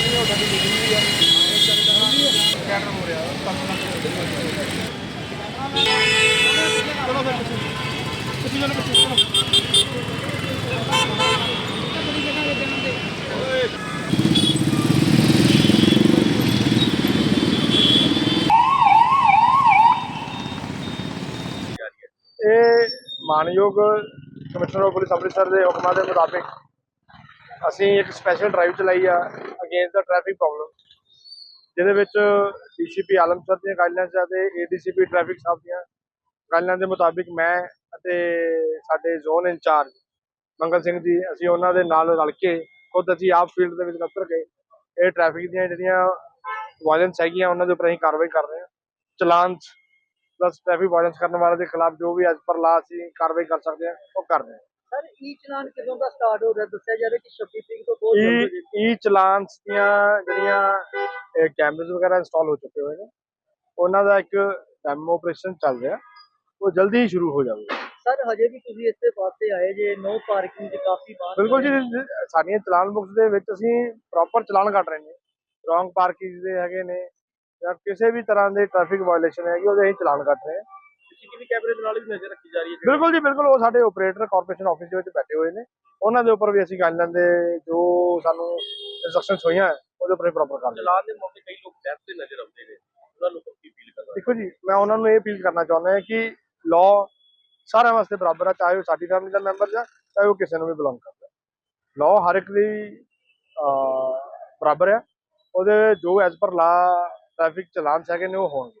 ਨਹੀਂ ਉਹ ਸਾਡੀ ਮੀਟਿੰਗ ਵੀ ਇਹ ਕੈਟਰ ਹੋ ਰਿਹਾ ਚਲੋ ਫਿਰ ਤੁਸੀਂ ਚਲੋ ਬੱਚੇ ਚਲੋ ਇਹ ਮਾਨਯੋਗ ਕਮਿਸ਼ਨਰ ਆਫ ਪੁਲਿਸ ਅੰਮ੍ਰਿਤਸਰ ਦੇ ਹੁਕਮਾਂ ਦੇ ਮੁਤਾਬਿਕ ਅਸੀਂ ਇੱਕ ਸਪੈਸ਼ਲ ਡਰਾਈਵ ਚਲਾਈ ਆ। ਅਗੇਂਸਟ ਦਾ ਟ੍ਰੈਫਿਕ ਪ੍ਰੋਬਲਮ ਜਿਹਦੇ ਵਿੱਚ ਡੀਸੀਪੀ ਆਲਮਸਰ ਦੀਆਂ ਗਾਈਡਲਾਈਨਸ ਅਤੇ ਏਡੀਸੀਪੀ ਟ੍ਰੈਫਿਕ ਸਾਹਿਬ ਦੀਆਂ ਗਾਈਡਲਾਈਨ ਦੇ ਮੁਤਾਬਿਕ ਮੈਂ ਅਤੇ ਸਾਡੇ ਜ਼ੋਨ ਇੰਚਾਰਜ ਮੰਗਲ ਸਿੰਘ ਜੀ, ਅਸੀਂ ਉਹਨਾਂ ਦੇ ਨਾਲ ਰਲ ਕੇ ਖੁਦ ਅਸੀਂ ਆਪ ਫੀਲਡ ਦੇ ਵਿੱਚ ਉਤਰ ਗਏ। ਇਹ ਟ੍ਰੈਫਿਕ ਦੀਆਂ ਜਿਹੜੀਆਂ ਵਾਇਲੈਂਸ ਹੈਗੀਆਂ, ਉਹਨਾਂ ਦੇ ਉੱਪਰ ਅਸੀਂ ਕਾਰਵਾਈ ਕਰ ਰਹੇ ਹਾਂ। ਚਲਾਨ ਪਲੱਸ ਟ੍ਰੈਫਿਕ ਵਾਇਲੈਂਸ ਕਰਨ ਵਾਲਿਆਂ ਦੇ ਖਿਲਾਫ ਜੋ ਵੀ ਅੱਜ ਪਰ ਲਾ ਅਸੀਂ ਕਾਰਵਾਈ ਕਰ ਸਕਦੇ ਹਾਂ, ਉਹ ਕਰ ਰਹੇ ਹਾਂ। ਸਰ ਈ ਚਲਾਨ ਕਦੋਂ ਦਾ ਸਟਾਰਟ ਹੋ ਰਿਹਾ? ਦੱਸਿਆ ਜਾ ਰਿਹਾ ਕਿ 26 ਤਰੀਕ ਤੋਂ ਬਹੁਤ ਜਲਦੀ ਈ ਚਲਾਨਸ ਦੀਆਂ ਜਿਹੜੀਆਂ ਕੈਮਰਸ ਵਗੈਰਾ ਇੰਸਟਾਲ ਹੋ ਚੁੱਕੇ ਹੋਏ ਨੇ ਉਹਨਾਂ ਦਾ ਇੱਕ ਡੈਮੋ ਆਪਰੇਸ਼ਨ ਚੱਲ ਰਿਹਾ। ਉਹ ਜਲਦੀ ਹੀ ਸ਼ੁਰੂ ਹੋ ਜਾਵੇਗਾ। ਸਰ ਹਜੇ ਵੀ ਤੁਸੀਂ ਇੱਥੇ ਪਾਸੇ ਆਏ ਜੇ ਨੋ ਪਾਰਕਿੰਗ ਦੇ ਕਾਫੀ ਬਾਹਰ ਬਿਲਕੁਲ ਜੀ ਜ- ਸਾਡੀਆਂ ਚਲਾਨ ਬੁੱਕਸ ਦੇ ਵਿੱਚ ਅਸੀਂ ਪ੍ਰੋਪਰ ਚਲਾਨ ਕੱਟ ਰਹੇ ਨੇ। ਰੋਂਗ ਪਾਰਕਿੰਗ ਦੇ ਹੈਗੇ ਨੇ ਜਾਂ ਕਿਸੇ ਵੀ ਤਰ੍ਹਾਂ ਦੇ ਟ੍ਰੈਫਿਕ ਵਾਇਓਲੇਸ਼ਨ ਹੈਗੀ ਉਹਦੇ ਅਸੀਂ ਚਲਾਨ ਕੱਟ ਰਹੇ ਹਾਂ। ਸੀਸੀਟੀਵੀ ਕੈਮਰੇ ਦੇ ਨਾਲ ਵੀ ਨਜ਼ਰ ਰੱਖੀ ਜਾ ਰਹੀ ਹੈ ਬਿਲਕੁਲ ਜੀ ਬਿਲਕੁਲ। ਉਹ ਸਾਡੇ ਆਪਰੇਟਰ ਕਾਰਪੋਰੇਸ਼ਨ ਆਫਿਸ ਦੇ ਵਿੱਚ ਬੈਠੇ ਹੋਏ ਨੇ। ਉਹਨਾਂ ਦੇ ਉੱਪਰ ਵੀ ਅਸੀਂ ਗਾਈਡਲਾਈਨ ਦੇ ਜੋ ਸਾਨੂੰ ਇਨਸਟਰਕਸ਼ਨਸ ਹੋਈਆਂ ਉਹਦੇ ਉੱਪਰ ਪ੍ਰੋਪਰ ਕਰ। ਚਲਾਨ ਦੇ ਮੌਕੇ ਕਈ ਲੋਕ ਡੈਥ ਤੇ ਨਜ਼ਰ ਆਉਂਦੇ ਨੇ। ਉਹਨਾਂ ਨੂੰ ਕੀ ਫੀਲ ਕਰਨਾ? ਦੇਖੋ ਜੀ ਮੈਂ ਉਹਨਾਂ ਨੂੰ ਇਹ ਅਪੀਲ ਕਰਨਾ ਚਾਹੁੰਦਾ ਹਾਂ ਕਿ ਲਾਅ ਸਾਰਿਆਂ ਵਾਸਤੇ ਬਰਾਬਰ ਹੈ ਚਾਹੇ ਉਹ ਸਾਡੀ ਫੈਮਿਲੀ ਦਾ ਮੈਂਬਰ ਜਾਂ ਚਾਹੇ ਉਹ ਕਿਸੇ ਨੂੰ ਵੀ ਬਿਲੋਂਗ ਕਰਦਾ। ਲਾਅ ਹਰ ਇੱਕ ਲਈ ਬਰਾਬਰ ਹੈ ਉਹਦੇ ਜੋ ਐਜ਼ ਪਰ ਲਾ ਟ੍ਰੈਫਿਕ ਚਲਾਨਸ ਹੈਗੇ ਨੇ ਉਹ ਹੋਣਗੇ।